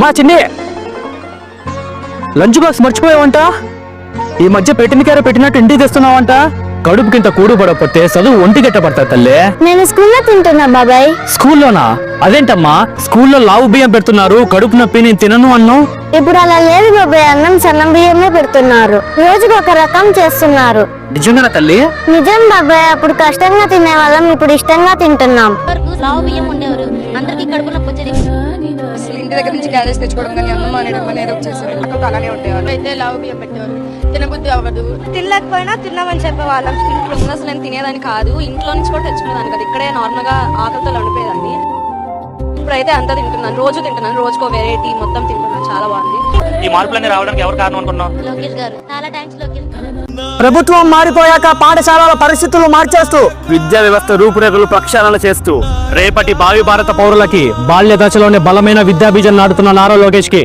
మా చిన్ని. Lunch box మర్చిపోయావంట? ఈ మధ్య పెట్టిన కేర పెట్టినట్టు ఇంటికి తెస్తున్నావంట? కడుపుకింత కూడు పడకపోతే చదువు ఒంటి గట్ట పడతా తల్లే. నేను స్కూల్లో తింటున్నా బాబాయ్. స్కూల్లోనా? అదేంటమ్మా? స్కూల్లో లావు బియ్యం పెడుతున్నారు కడుపు నొప్పి నేను తినను అన్నావు. ఇప్పుడు అలా లేదు బాబాయ్ అన్నం సన్నం బియ్యమే పెడుతున్నారు. రోజుకు ఒక రకం చేస్తున్నారు. నిజంగానా తల్లి? నిజం బాబాయ్ అప్పుడు కష్టంగా తినే వాళ్ళం ఇప్పుడు ఇష్టంగా తింటున్నాం. లావు బియ్యం ఉండేవారు. ఇంటి దగ్గర నుంచి క్యారేజ్ తెచ్చుకోవడం కానీ అన్నం మానేయడం కానీ ఏదో చేసేవారు అలానే ఉండేవారు అయితే లావు బియ్యం పెట్టేవారు తినబుద్ధి అవ్వదు. తినలేకపోయినా తిన్నామని చెప్పేవాళ్ళం. ఇంట్లో ఉన్న అసలు నేను తినేదాన్ని కాదు. ఇంట్లో నుంచి కూడా తెచ్చుకునేదాన్ని కాదు. ఇక్కడే నార్మల్గా ఆకలితో ఉండిపోయేదాన్ని ఇప్పుడైతే అంతా తింటున్నాను. రోజు తింటున్నాను. రోజుకో వెరైటీ మొత్తం తింటున్నాను. చాలా బాగుంది. ఈ మార్పులన్నీ రావడానికి ఎవరు కారణం అనుకున్నాం లోకేష్ గారు. చాలా థ్యాంక్స్ లోకేష్ గారు. ప్రభుత్వం మారిపోయాక పాఠశాలల పరిస్థితులు మార్చేస్తూ విద్యా వ్యవస్థ రూపురేఖలు ప్రక్షాళన చేస్తూ రేపటి భావి భారత పౌరులకి బాల్య దశలోనే బలమైన విద్యాబీజం నాడుతున్న నారా లోకేష్కి